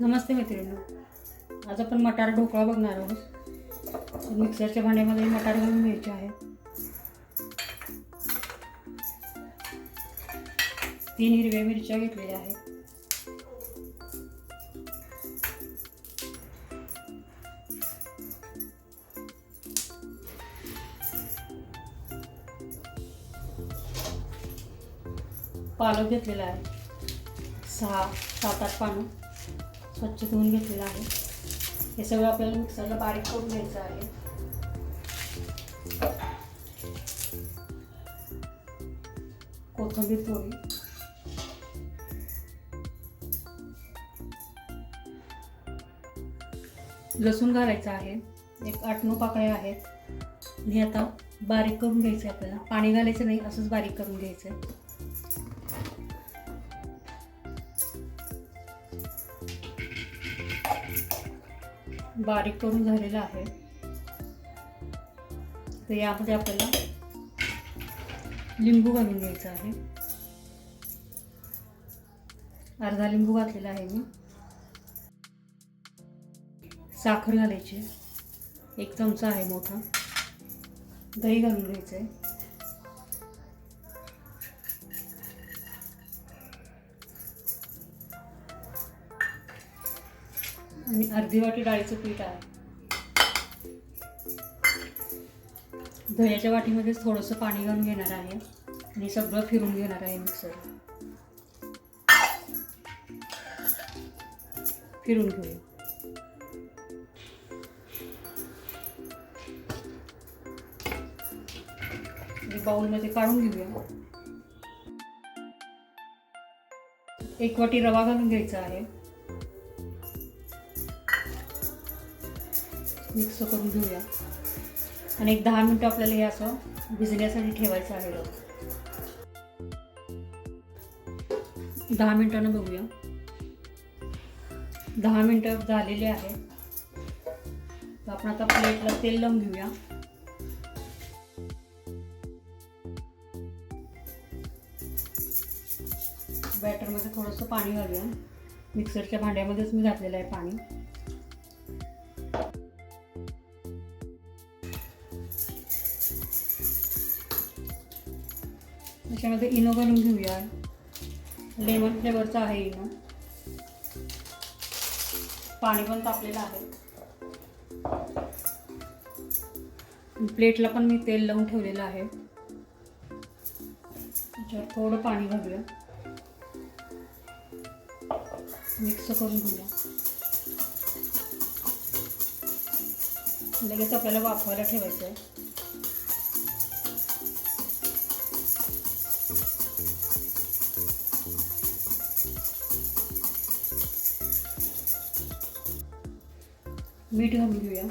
नमस्ते मैत्रिणी आज आपण मटार ढोकळा बघणार आहोत. मिक्सरच्या भांड्यामध्ये मटार घालून घ्यायचे आहे. तीन हिरव्या मिरच्या घेतलेल्या आहेत. पालक घेतलेला आहे. सहा सात आठ पानं. स्वच्छ धुवून घेतलेलं आहे. हे सगळं आपल्याला मिक्सरला बारीक करून घ्यायचं आहे. कोथिंबीर पोळी लसूण घालायचं आहे. एक आठ नऊ पाकळ्या आहेत. आणि हे आता बारीक करून घ्यायचं आहे आपल्याला. पाणी घालायचं नाही असंच बारीक करून घ्यायचं आहे. बारीक करून झालेलं आहे. तर यामध्ये आपल्याला लिंबू घालून घ्यायचा आहे. अर्धा लिंबू घातलेला आहे मी. साखर घालायची. एक चमचा आहे मोठा. दही घालून घ्यायचं आहे आणि अर्धी वाटी डाळीचं पीठ आहे. दह्याच्या वाटीमध्येच थोडंसं पाणी घालून घेणार आहे आणि सगळं फिरून घेणार आहे मिक्सर. फिरून घेऊया. बाउलमध्ये काढून घेऊया. एक वाटी रवा घालून घ्यायचा आहे. मिक्स करून घेऊया. आणि एक दहा मिनटं आपल्याला हे असं भिजण्यासाठी ठेवायचं आहे. रवा दहा मिनटानं बघूया. दहा मिनटं झालेले आहे. तर आपण आता प्लेटला तेल लावून घेऊया. बॅटरमध्ये थोडंसं पाणी घालूया. मिक्सरच्या भांड्यामध्येच मी घातलेलं आहे पाणी. त्याच्यामध्ये इनो घालून घेऊया. लेमन फ्लेवरचा आहे इनो. पाणी पण तापलेलं आहे. प्लेटला पण मी तेल लावून ठेवलेलं आहे. त्याच्यावर थोडं पाणी घालूया. मिक्स करून घेऊया. लगेच आपल्याला वाफवायला ठेवायचं आहे. मीठ घालून घेऊया.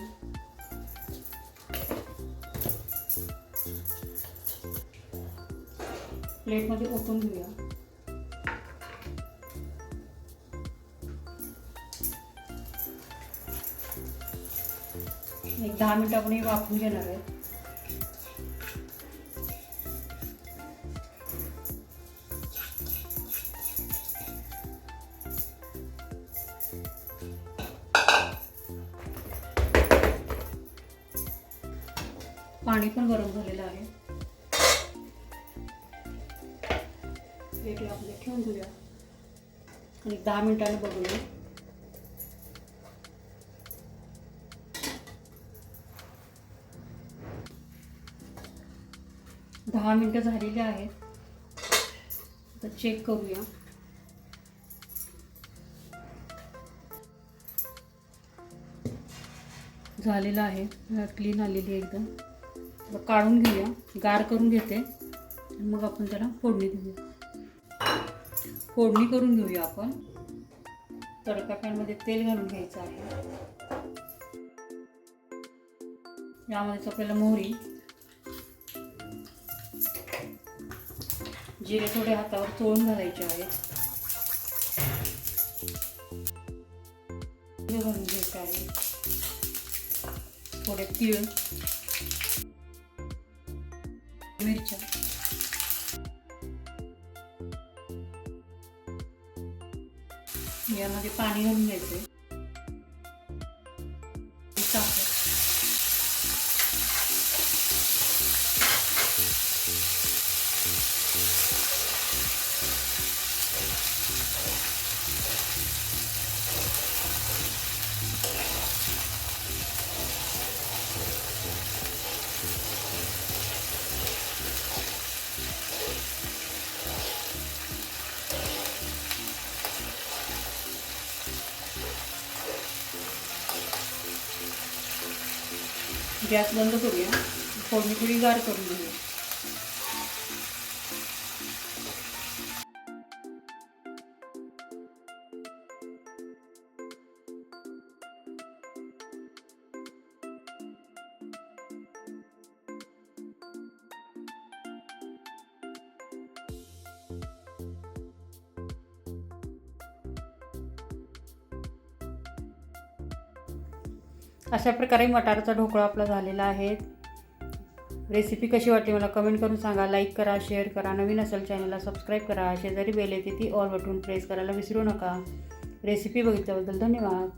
प्लेटमध्ये ओपन घेऊया. एक दहा मिनिटं आपण हे वाफून घेणार आहे पाणी पण गरम झालेलं आहे. प्लेट आपले ठेवून घेऊया. आणि दहा मिनिटाने बघूया. दहा मिनटं झालेली आहेत. आता चेक करूया. झालेलं आहे. क्लीन आलेली आहे एकदम. काढून घेऊया. गार करून घेते. आणि मग आपण त्याला फोडणी देऊया. फोडणी करून घेऊया आपण. तडका पॅनमध्ये तेल घालून घ्यायचं आहे. यामध्येच आपल्याला मोहरी. जिरे थोडे हातावर चोळून घालायचे आहेत. घालून घ्यायचे आहे. थोडे तीळ. मिरच्या. यामध्ये पाणी घालून घ्यायचं आहे साखर गॅस बंद करूया. फोडणी थोडी गार करून घेऊया. अशा प्रकारे मटारचा ढोकळा आपला झालेला आहे. रेसिपी कशी वाटली मला कमेंट करून सांगा. लाईक करा शेअर करा. नवीन असेल चॅनलला सबस्क्राईब करा. शेजारी बेल येते ती ऑल बटून प्रेस करायला विसरू नका. रेसिपी बघितल्याबद्दल धन्यवाद.